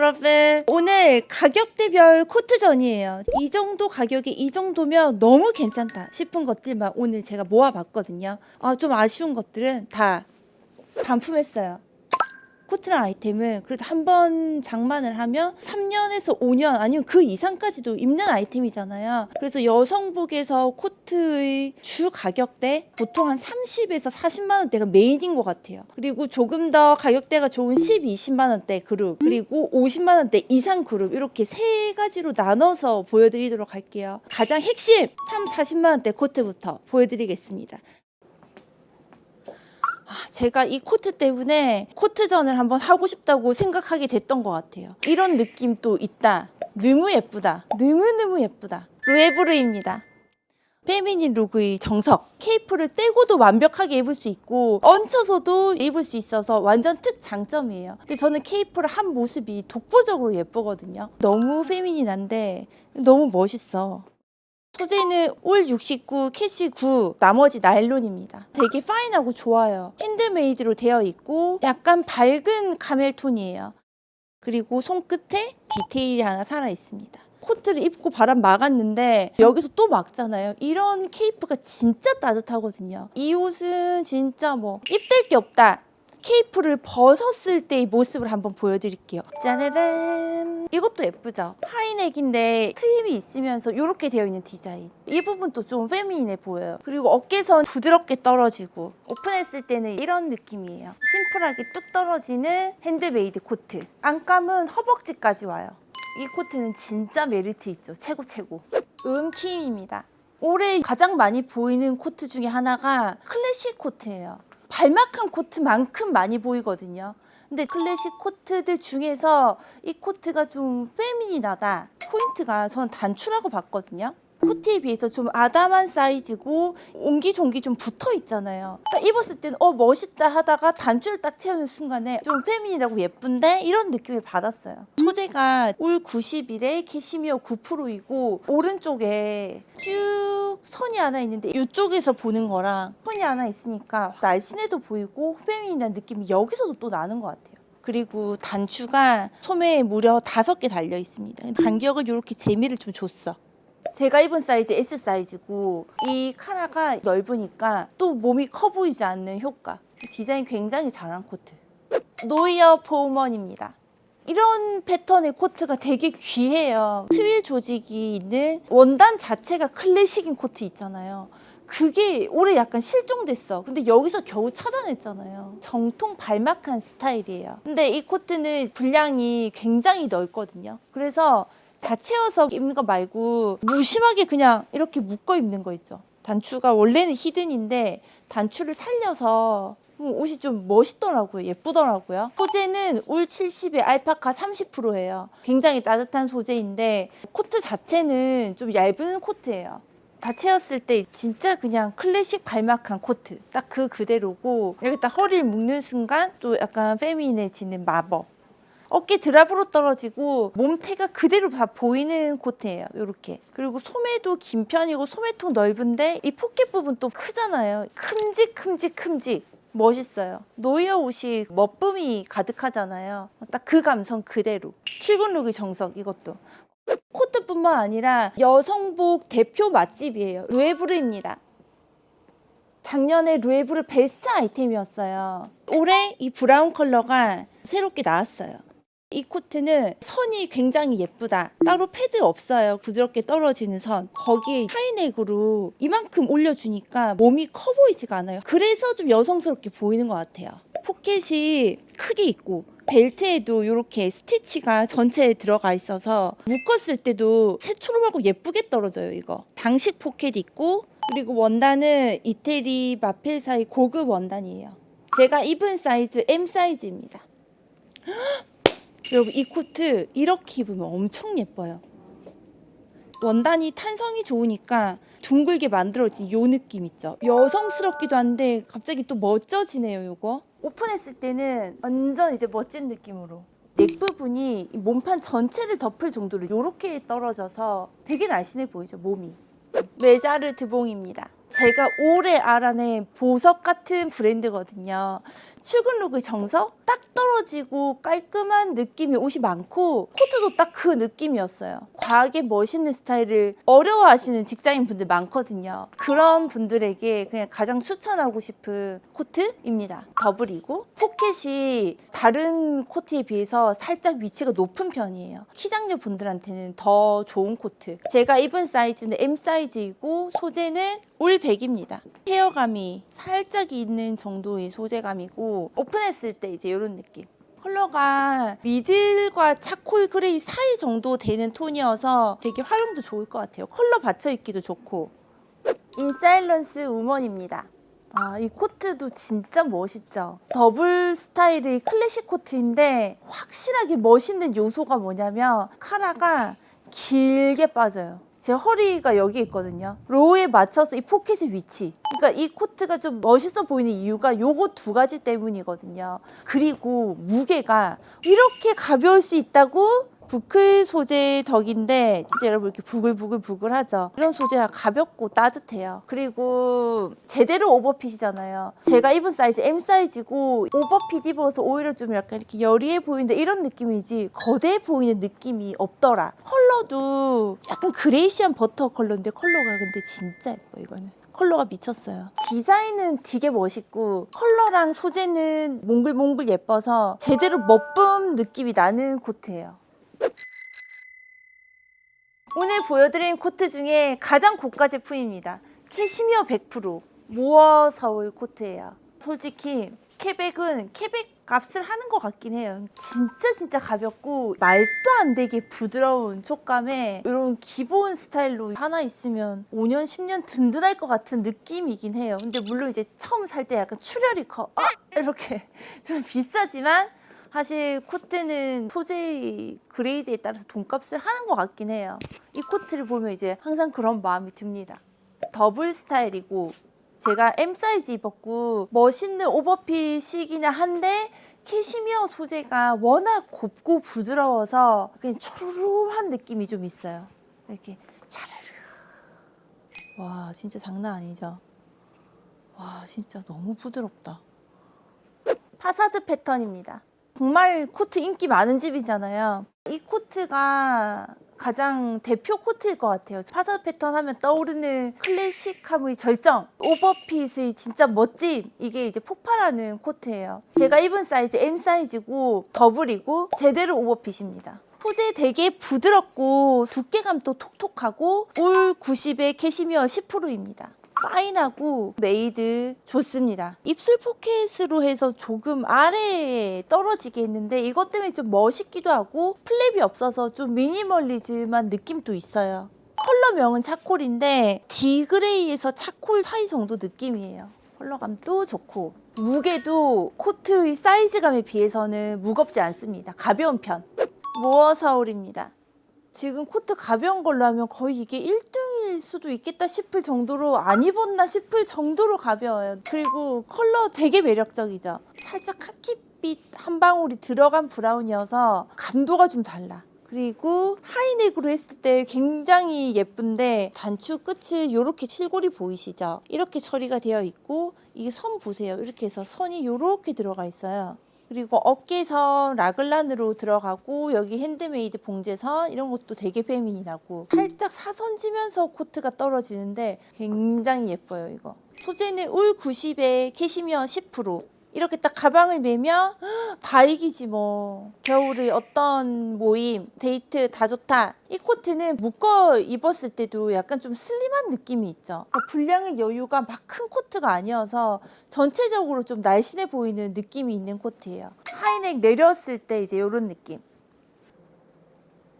여러분 오늘 가격대별 코트전이에요. 이 정도 가격에 이 정도면 너무 괜찮다 싶은 것들만 오늘 제가 모아봤거든요. 아 좀 아쉬운 것들은 다 반품했어요 코트랑 아이템은 그래도 한 번 장만을 하면 3년에서 5년 아니면 그 이상까지도 입는 아이템이잖아요. 그래서 여성복에서 코트의 주 가격대 보통 한 30에서 40만 원대가 메인인 것 같아요. 그리고 조금 더 가격대가 좋은 10, 20만 원대 그룹 그리고 50만 원대 이상 그룹 이렇게 세 가지로 나눠서 보여드리도록 할게요. 가장 핵심 3, 40만 원대 코트부터 보여드리겠습니다. 아, 제가 이 코트 때문에 코트전을 한번 하고 싶다고 생각하게 됐던 것 같아요. 이런 느낌 또 있다. 너무 예쁘다. 너무너무 예쁘다. 루에브르입니다. 페미닌 룩의 정석. 케이프를 떼고도 완벽하게 입을 수 있고 얹혀서도 입을 수 있어서 완전 특 장점이에요. 근데 저는 케이프를 한 모습이 독보적으로 예쁘거든요. 너무 페미닌한데 너무 멋있어. 소재는 올 69, 캐시 9, 나머지 나일론입니다. 되게 파인하고 좋아요. 핸드메이드로 되어 있고 약간 밝은 카멜 톤이에요. 그리고 손끝에 디테일이 하나 살아 있습니다. 코트를 입고 바람 막았는데 여기서 또 막잖아요. 이런 케이프가 진짜 따뜻하거든요. 이 옷은 진짜 뭐 입댈 게 없다. 케이프를 벗었을 때의 모습을 한번 보여드릴게요. 짜라란. 이것도 예쁘죠? 하이넥인데 트임이 있으면서 이렇게 되어 있는 디자인. 이 부분도 좀 페미닌해 보여요. 그리고 어깨선 부드럽게 떨어지고 오픈했을 때는 이런 느낌이에요. 심플하게 뚝 떨어지는 핸드메이드 코트. 안감은 허벅지까지 와요. 이 코트는 진짜 메리트 있죠. 최고 최고. 음킴입니다. 올해 가장 많이 보이는 코트 중에 하나가 클래식 코트예요. 발막한 코트만큼 많이 보이거든요. 근데 클래식 코트들 중에서 이 코트가 좀 페미닌하다. 포인트가 저는 단추라고 봤거든요. 코트에 비해서 좀 아담한 사이즈고 옹기종기 좀 붙어 있잖아요. 딱 입었을 때는 어 멋있다 하다가 단추를 딱 채우는 순간에 좀 페미닌하고 예쁜데 이런 느낌을 받았어요. 소재가 올 90일에 캐시미어 9%이고 오른쪽에 쭉 선이 하나 있는데 이쪽에서 보는 거랑 선이 하나 있으니까 날씬해도 보이고 페미닌한 느낌이 여기서도 또 나는 것 같아요. 그리고 단추가 소매에 무려 다섯 개 달려 있습니다. 간격을 이렇게 재미를 좀 줬어. 제가 입은 사이즈 S 사이즈고 이 카라가 넓으니까 또 몸이 커 보이지 않는 효과. 디자인 굉장히 잘한 코트. 노이어 포우먼입니다. 이런 패턴의 코트가 되게 귀해요. 트윌 조직이 있는 원단 자체가 클래식인 코트 있잖아요. 그게 올해 약간 실종됐어. 근데 여기서 겨우 찾아냈잖아요. 정통 발막한 스타일이에요. 근데 이 코트는 분량이 굉장히 넓거든요. 그래서 다 채워서 입는 거 말고 무심하게 그냥 이렇게 묶어 입는 거 있죠. 단추가 원래는 히든인데 단추를 살려서 음, 옷이 좀 멋있더라고요. 예쁘더라고요. 소재는 올 70에 알파카 30%예요. 굉장히 따뜻한 소재인데 코트 자체는 좀 얇은 코트예요. 다 채웠을 때 진짜 그냥 클래식 발막한 코트 딱 그 그대로고 여기 딱 허리를 묶는 순간 또 약간 페미닌해지는 마법 어깨 드랍으로 떨어지고 몸태가 그대로 다 보이는 코트예요. 이렇게. 그리고 소매도 긴 편이고 소매통 넓은데 이 포켓 부분 또 크잖아요. 큼직 큼직 큼직. 멋있어요. 노이어 옷이 멋쁨이 가득하잖아요. 딱 그 감성 그대로. 출근 룩의 정석 이것도. 코트뿐만 아니라 여성복 대표 맛집이에요. 루에브르입니다. 작년에 루에브르 베스트 아이템이었어요. 올해 이 브라운 컬러가 새롭게 나왔어요. 이 코트는 선이 굉장히 예쁘다. 따로 패드 없어요. 부드럽게 떨어지는 선. 거기에 하이넥으로 이만큼 올려주니까 몸이 커 보이지가 않아요. 그래서 좀 여성스럽게 보이는 것 같아요. 포켓이 크게 있고 벨트에도 이렇게 스티치가 전체에 들어가 있어서 묶었을 때도 새초롬하고 예쁘게 떨어져요. 이거. 당식 포켓 있고 그리고 원단은 이태리 마필사의 고급 원단이에요. 제가 입은 사이즈 M 사이즈입니다. 여러분 이 코트 이렇게 입으면 엄청 예뻐요. 원단이 탄성이 좋으니까 둥글게 만들어진 요 느낌 있죠. 여성스럽기도 한데 갑자기 또 멋져지네요, 요거. 오픈했을 때는 완전 이제 멋진 느낌으로. 넥 부분이 이 몸판 전체를 덮을 정도로 요렇게 떨어져서 되게 날씬해 보이죠, 몸이. 메자르 드봉입니다. 제가 오래 알아낸 보석 같은 브랜드거든요. 출근 룩의 정석 딱 떨어지고 깔끔한 느낌의 옷이 많고 코트도 딱 그 느낌이었어요. 과하게 멋있는 스타일을 어려워하시는 직장인 분들 많거든요. 그런 분들에게 그냥 가장 추천하고 싶은 코트입니다. 더블이고 포켓이 다른 코트에 비해서 살짝 위치가 높은 편이에요. 키장녀 분들한테는 더 좋은 코트. 제가 입은 사이즈는 M 사이즈이고 소재는 울 100입니다. 헤어감이 살짝 있는 정도의 소재감이고 오픈했을 때 이제 이런 느낌. 컬러가 미들과 차콜 그레이 사이 정도 되는 톤이어서 되게 활용도 좋을 것 같아요. 컬러 받쳐 입기도 좋고. 인사일런스 우먼입니다. 아, 이 코트도 진짜 멋있죠. 더블 스타일의 클래식 코트인데 확실하게 멋있는 요소가 뭐냐면 카라가 길게 빠져요. 제 허리가 여기 있거든요. 로우에 맞춰서 이 포켓의 위치. 그러니까 이 코트가 좀 멋있어 보이는 이유가 요거 두 가지 때문이거든요. 그리고 무게가 이렇게 가벼울 수 있다고 부클 소재 덕인데 진짜 여러분 이렇게 부글부글부글 하죠. 이런 소재가 가볍고 따뜻해요. 그리고 제대로 오버핏이잖아요. 제가 입은 사이즈 M 사이즈고 오버핏 입어서 오히려 좀 약간 이렇게 여리해 보이는데 이런 느낌이지 거대해 보이는 느낌이 없더라. 컬러도 약간 그레이시한 버터 컬러인데 컬러가 근데 진짜 예뻐 이거는. 컬러가 미쳤어요. 디자인은 되게 멋있고 컬러랑 소재는 몽글몽글 예뻐서 제대로 멋붐 느낌이 나는 코트예요. 오늘 보여드린 코트 중에 가장 고가 제품입니다. 캐시미어 100% 모어 서울 코트예요. 솔직히 캐백은 캐백 값을 하는 것 같긴 해요. 진짜 진짜 가볍고 말도 안 되게 부드러운 촉감에 이런 기본 스타일로 하나 있으면 5년 10년 든든할 것 같은 느낌이긴 해요. 근데 물론 이제 처음 살 때 약간 출혈이 커 아! 이렇게 좀 비싸지만 사실 코트는 소재 그레이드에 따라서 돈값을 하는 것 같긴 해요. 이 코트를 보면 이제 항상 그런 마음이 듭니다. 더블 스타일이고 제가 M 사이즈 입었고 멋있는 오버핏이기는 한데 캐시미어 소재가 워낙 곱고 부드러워서 그냥 초로로한 느낌이 좀 있어요. 이렇게 차르르. 와 진짜 장난 아니죠. 와 진짜 너무 부드럽다. 파사드 패턴입니다. 정말 코트 인기 많은 집이잖아요. 이 코트가 가장 대표 코트일 것 같아요. 파사드 패턴 하면 떠오르는 클래식함의 절정, 오버핏의 진짜 멋짐, 이게 이제 폭발하는 코트예요. 제가 입은 사이즈 M 사이즈고 더블이고 제대로 오버핏입니다. 소재 되게 부드럽고 두께감도 톡톡하고 올 90에 캐시미어 10%입니다. 파인하고 메이드 좋습니다. 입술 포켓으로 해서 조금 아래에 떨어지게 했는데 이것 때문에 좀 멋있기도 하고 플랩이 없어서 좀 미니멀리즘한 느낌도 있어요. 컬러명은 차콜인데 디그레이에서 차콜 사이 정도 느낌이에요. 컬러감도 좋고 무게도 코트의 사이즈감에 비해서는 무겁지 않습니다. 가벼운 편. 모어 서울입니다. 지금 코트 가벼운 걸로 하면 거의 이게 1등일 수도 있겠다 싶을 정도로 안 입었나 싶을 정도로 가벼워요. 그리고 컬러 되게 매력적이죠. 살짝 카키빛 한 방울이 들어간 브라운이어서 감도가 좀 달라. 그리고 하이넥으로 했을 때 굉장히 예쁜데 단추 끝을 이렇게 칠골이 보이시죠? 이렇게 처리가 되어 있고 이게 선 보세요. 이렇게 해서 선이 이렇게 들어가 있어요. 그리고 어깨선 라글란으로 들어가고 여기 핸드메이드 봉제선 이런 것도 되게 페미닌하고 살짝 사선 지면서 코트가 떨어지는데 굉장히 예뻐요 이거. 소재는 울 90에 캐시미어 10% 이렇게 딱 가방을 매면 다 이기지 뭐. 겨울의 어떤 모임 데이트 다 좋다. 이 코트는 묶어 입었을 때도 약간 좀 슬림한 느낌이 있죠. 그러니까 분량의 여유가 막 큰 코트가 아니어서 전체적으로 좀 날씬해 보이는 느낌이 있는 코트예요. 하이넥 내렸을 때 이제 이런 느낌.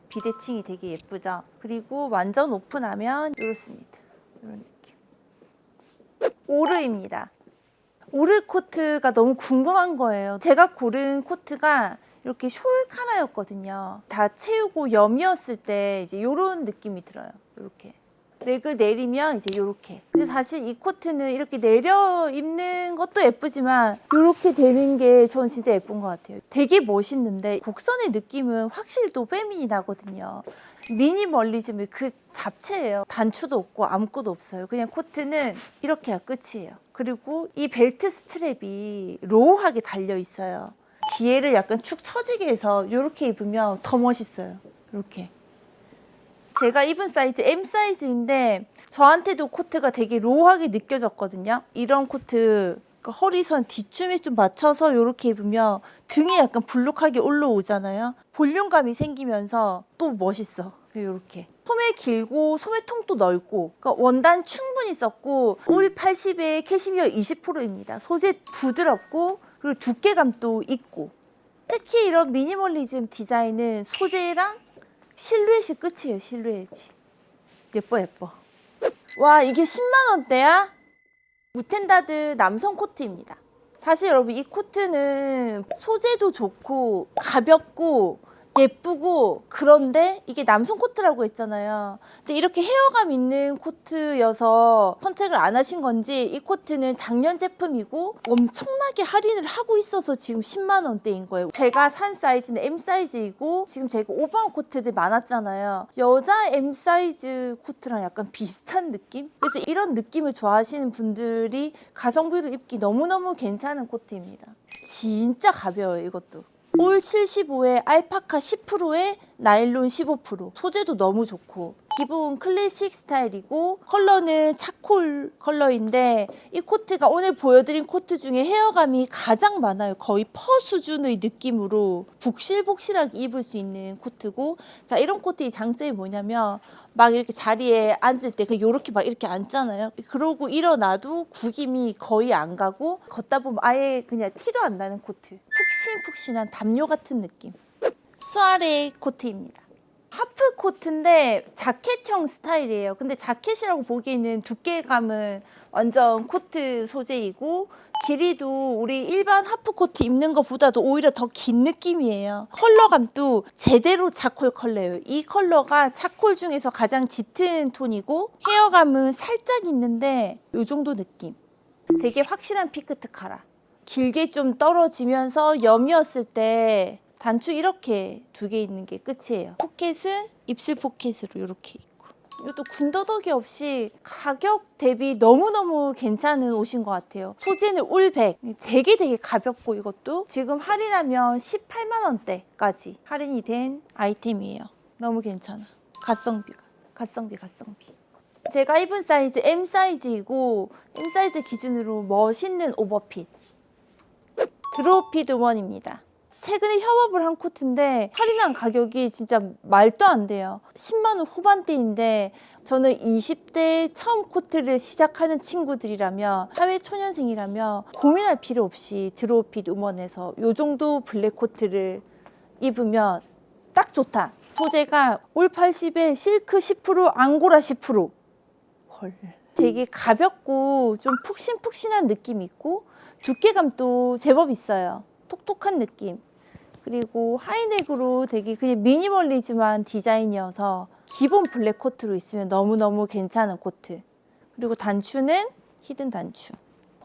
비대칭이 되게 예쁘죠? 그리고 완전 오픈하면 이렇습니다. 이런 느낌. 오르입니다 오르 코트가 너무 궁금한 거예요. 제가 고른 코트가 이렇게 숄 카라였거든요. 다 채우고 염이었을 때 이제 이런 느낌이 들어요. 이렇게 넥을 내리면 이제 요렇게. 근데 사실 이 코트는 이렇게 내려 입는 것도 예쁘지만 요렇게 되는 게 전 진짜 예쁜 것 같아요. 되게 멋있는데 곡선의 느낌은 확실히 또 페미니 나거든요. 미니멀리즘의 그 잡채예요. 단추도 없고 아무것도 없어요. 그냥 코트는 이렇게 끝이에요. 그리고 이 벨트 스트랩이 로우하게 달려 있어요. 뒤에를 약간 축 처지게 해서 이렇게 입으면 더 멋있어요. 이렇게. 제가 입은 사이즈 M 사이즈인데 저한테도 코트가 되게 로우하게 느껴졌거든요. 이런 코트 그 허리선 뒤춤에 좀 맞춰서 이렇게 입으면 등이 약간 불룩하게 올라오잖아요. 볼륨감이 생기면서 또 멋있어. 이렇게 소매 길고 소매 통도 넓고 그러니까 원단 충분히 썼고 올 80에 캐시미어 20%입니다. 소재 부드럽고 그리고 두께감도 있고 특히 이런 미니멀리즘 디자인은 소재랑 실루엣이 끝이에요. 실루엣이 예뻐 예뻐. 와 이게 10만 원대야? 무텐다드 남성 코트입니다. 사실 여러분 이 코트는 소재도 좋고 가볍고 예쁘고 그런데 이게 남성 코트라고 했잖아요. 근데 이렇게 헤어감 있는 코트여서 선택을 안 하신 건지 이 코트는 작년 제품이고 엄청나게 할인을 하고 있어서 지금 10만 원대인 거예요. 제가 산 사이즈는 M 사이즈이고 지금 제가 오버한 코트들 많았잖아요. 여자 M 사이즈 코트랑 약간 비슷한 느낌? 그래서 이런 느낌을 좋아하시는 분들이 가성비도 입기 너무너무 괜찮은 코트입니다. 진짜 가벼워요, 이것도. 올 75에 알파카 10%에 나일론 15% 소재도 너무 좋고 기본 클래식 스타일이고 컬러는 차콜 컬러인데 이 코트가 오늘 보여드린 코트 중에 헤어감이 가장 많아요. 거의 퍼 수준의 느낌으로 복실복실하게 입을 수 있는 코트고 자 이런 코트의 장점이 뭐냐면 막 이렇게 자리에 앉을 때그 요렇게 막 이렇게 앉잖아요. 그러고 일어나도 구김이 거의 안 가고 걷다 보면 아예 그냥 티도 안 나는 코트. 푹신푹신한 담요 같은 느낌. 수아레 코트입니다. 하프 코트인데 자켓형 스타일이에요. 근데 자켓이라고 보기에는 두께감은 완전 코트 소재이고 길이도 우리 일반 하프 코트 입는 것보다도 오히려 더 긴 느낌이에요. 컬러감도 제대로 차콜 컬러예요. 이 컬러가 차콜 중에서 가장 짙은 톤이고 헤어감은 살짝 있는데 이 정도 느낌. 되게 확실한 피크트 카라. 길게 좀 떨어지면서 염이었을 때 단추 이렇게 두 개 있는 게 끝이에요. 포켓은 입술 포켓으로 이렇게 있고. 이것도 군더더기 없이 가격 대비 너무너무 괜찮은 옷인 것 같아요. 소재는 울백. 되게 되게 가볍고 이것도 지금 할인하면 18만 원대까지 할인이 된 아이템이에요. 너무 괜찮아. 가성비가. 가성비, 가성비. 제가 입은 사이즈 M 사이즈이고 M 사이즈 기준으로 멋있는 오버핏. 드로핏 우먼입니다. 최근에 협업을 한 코트인데 할인한 가격이 진짜 말도 안 돼요. 10만 원 후반대인데 저는 20대 처음 코트를 시작하는 친구들이라면 사회 초년생이라면 고민할 필요 없이 드로핏 우먼에서 이 정도 블랙 코트를 입으면 딱 좋다. 소재가 올 80에 실크 10% 앙고라 10% 헐. 되게 가볍고 좀 푹신푹신한 느낌이 있고 두께감도 제법 있어요. 톡톡한 느낌. 그리고 하이넥으로 되게 그냥 미니멀리즘한 디자인이어서 기본 블랙 코트로 있으면 너무너무 괜찮은 코트. 그리고 단추는 히든 단추.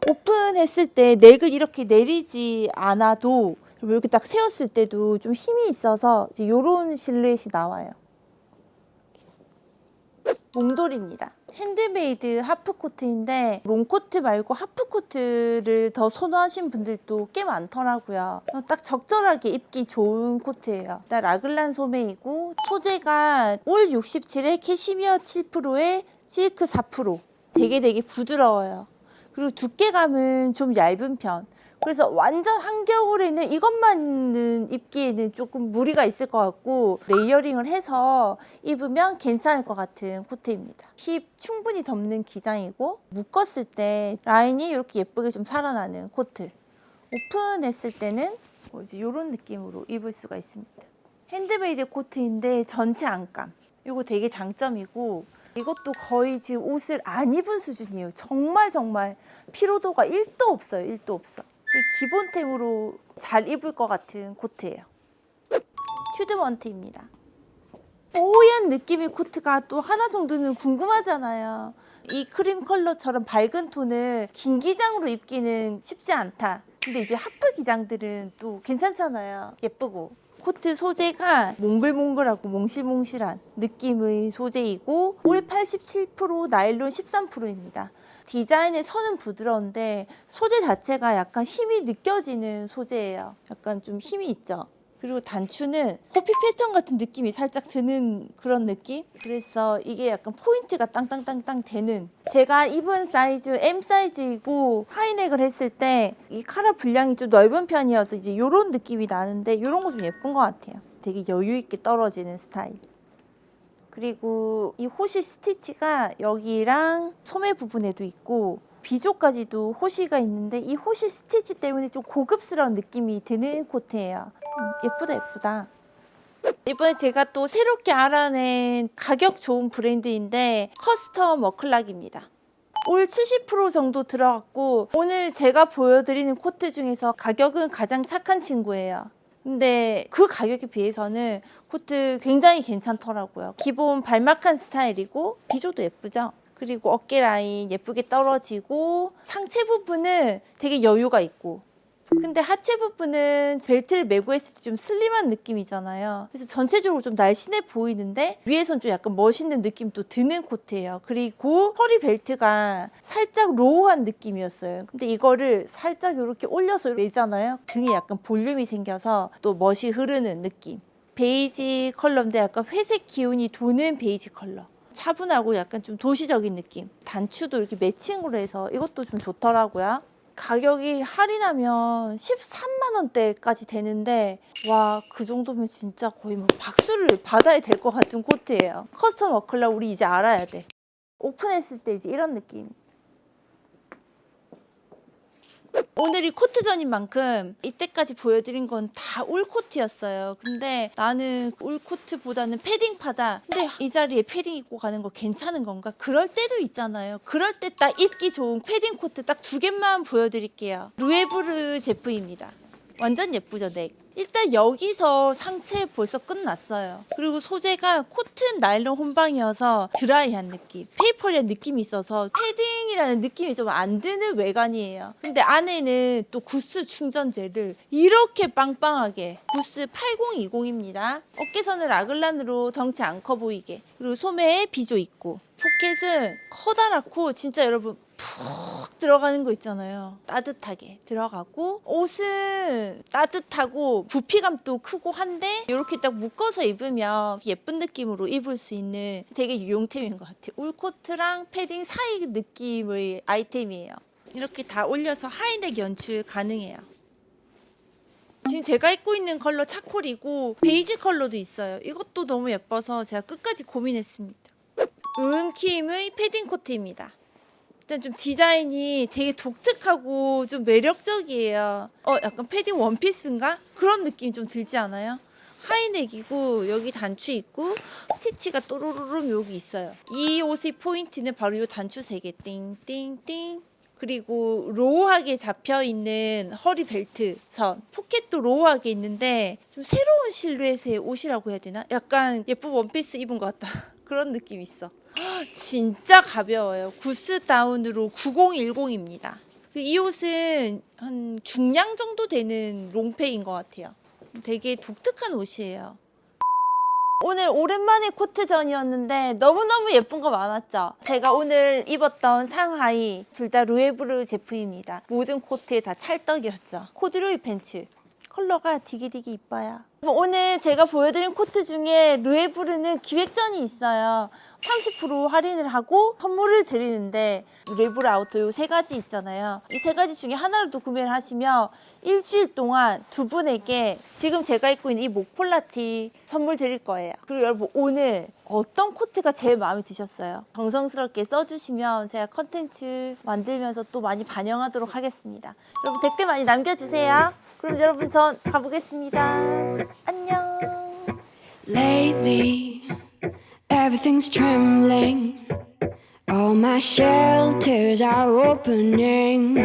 오픈했을 때 넥을 이렇게 내리지 않아도 이렇게 딱 세웠을 때도 좀 힘이 있어서 이런 실루엣이 나와요. 몽돌입니다. 핸드메이드 하프 코트인데 롱코트 말고 하프 코트를 더 선호하신 분들도 꽤 많더라고요. 어, 딱 적절하게 입기 좋은 코트예요. 일단 라글란 소매이고 소재가 올 67에 캐시미어 7%에 실크 4% 되게 되게 부드러워요. 그리고 두께감은 좀 얇은 편. 그래서 완전 한겨울에는 이것만은 입기에는 조금 무리가 있을 것 같고 레이어링을 해서 입으면 괜찮을 것 같은 코트입니다. 힙 충분히 덮는 기장이고 묶었을 때 라인이 이렇게 예쁘게 좀 살아나는 코트. 오픈했을 때는 뭐 이런 느낌으로 입을 수가 있습니다. 핸드메이드 코트인데 전체 안감. 이거 되게 장점이고 이것도 거의 지금 옷을 안 입은 수준이에요. 정말 정말 피로도가 1도 없어요. 1도 없어. 기본템으로 잘 입을 것 같은 코트예요. 튜드먼트입니다. 뽀얀 느낌의 코트가 또 하나 정도는 궁금하잖아요. 이 크림 컬러처럼 밝은 톤을 긴 기장으로 입기는 쉽지 않다. 근데 이제 하프 기장들은 또 괜찮잖아요. 예쁘고. 코트 소재가 몽글몽글하고 몽실몽실한 느낌의 소재이고 올 87% 나일론 13%입니다. 디자인의 선은 부드러운데 소재 자체가 약간 힘이 느껴지는 소재예요. 약간 좀 힘이 있죠. 그리고 단추는 호피 패턴 같은 느낌이 살짝 드는 그런 느낌? 그래서 이게 약간 포인트가 땅땅땅땅 되는 제가 입은 사이즈 M 사이즈이고 하이넥을 했을 때 이 카라 분량이 좀 넓은 편이어서 이제 이런 느낌이 나는데 이런 거 좀 예쁜 것 같아요. 되게 여유 있게 떨어지는 스타일. 그리고 이 호시 스티치가 여기랑 소매 부분에도 있고 비조까지도 호시가 있는데 이 호시 스티치 때문에 좀 고급스러운 느낌이 드는 코트예요. 음, 예쁘다 예쁘다. 이번에 제가 또 새롭게 알아낸 가격 좋은 브랜드인데 커스텀 머클락입니다. 올 70% 정도 들어갔고 오늘 제가 보여드리는 코트 중에서 가격은 가장 착한 친구예요. 근데 그 가격에 비해서는 코트 굉장히 괜찮더라고요. 기본 발막한 스타일이고 비조도 예쁘죠? 그리고 어깨 라인 예쁘게 떨어지고 상체 부분은 되게 여유가 있고 근데 하체 부분은 벨트를 메고 했을 때 좀 슬림한 느낌이잖아요. 그래서 전체적으로 좀 날씬해 보이는데 위에선 좀 약간 멋있는 느낌도 드는 코트예요. 그리고 허리 벨트가 살짝 로우한 느낌이었어요. 근데 이거를 살짝 이렇게 올려서 매잖아요. 등에 약간 볼륨이 생겨서 또 멋이 흐르는 느낌. 베이지 컬러인데 약간 회색 기운이 도는 베이지 컬러. 차분하고 약간 좀 도시적인 느낌. 단추도 이렇게 매칭으로 해서 이것도 좀 좋더라고요. 가격이 할인하면 13만 원대까지 되는데 와 그 정도면 진짜 거의 뭐 박수를 받아야 될 것 같은 코트예요. 커스텀 워클라 우리 이제 알아야 돼. 오픈했을 때 이제 이런 느낌. 오늘이 코트전인 만큼 이때까지 보여드린 건 다 울 코트였어요. 근데 나는 울 코트보다는 패딩 파다. 근데 이 자리에 패딩 입고 가는 거 괜찮은 건가? 그럴 때도 있잖아요. 그럴 때 딱 입기 좋은 패딩 코트 딱 두 개만 보여드릴게요. 루에브르 제품입니다. 완전 예쁘죠, 넥. 일단 여기서 상체 벌써 끝났어요. 그리고 소재가 코튼 나일론 혼방이어서 드라이한 느낌, 페이퍼리한 느낌이 있어서 패딩이라는 느낌이 좀 안 드는 외관이에요. 근데 안에는 또 구스 충전재를 이렇게 빵빵하게 구스 8020입니다. 어깨선을 아글란으로 덩치 안 커 보이게 그리고 소매에 비조 있고 포켓은 커다랗고 진짜 여러분 푹 들어가는 거 있잖아요. 따뜻하게 들어가고 옷은 따뜻하고 부피감도 크고 한데 이렇게 딱 묶어서 입으면 예쁜 느낌으로 입을 수 있는 되게 유용템인 것 같아요. 울코트랑 패딩 사이 느낌의 아이템이에요. 이렇게 다 올려서 하이넥 연출 가능해요. 지금 제가 입고 있는 컬러 차콜이고 베이지 컬러도 있어요. 이것도 너무 예뻐서 제가 끝까지 고민했습니다. 음킴의 패딩 코트입니다. 일단 좀 디자인이 되게 독특하고 좀 매력적이에요. 어, 약간 패딩 원피스인가? 그런 느낌 좀 들지 않아요? 하이넥이고 여기 단추 있고 스티치가 또로로롬 여기 있어요. 이 옷의 포인트는 바로 이 단추 세 개 띵띵띵 그리고 로우하게 잡혀 있는 허리 벨트 선 포켓도 로우하게 있는데 좀 새로운 실루엣의 옷이라고 해야 되나? 약간 예쁜 원피스 입은 것 같다 그런 느낌 있어. 진짜 가벼워요. 구스 다운으로 9010입니다. 그이 옷은 한 중량 정도 되는 롱페인 것 같아요. 되게 독특한 옷이에요. 오늘 오랜만에 코트전이었는데 너무너무 예쁜 거 많았죠? 제가 오늘 입었던 상하이 둘 다 루에브르 제품입니다. 모든 코트에 다 찰떡이었죠. 코드로이 팬츠. 컬러가 디기디기 이뻐요. 오늘 제가 보여드린 코트 중에 르에브르는 기획전이 있어요. 30% 할인을 하고 선물을 드리는데 르에브르 아우터 요 세 가지 있잖아요. 이 세 가지 중에 하나라도 구매를 하시면 일주일 동안 두 분에게 지금 제가 입고 있는 이 목폴라티 선물 드릴 거예요. 그리고 여러분 오늘 어떤 코트가 제일 마음에 드셨어요? 정성스럽게 써주시면 제가 컨텐츠 만들면서 또 많이 반영하도록 하겠습니다. 여러분 댓글 많이 남겨주세요. 그럼 여러분 전 가보겠습니다. 안녕. Lately, everything's trembling. All my shelters are opening.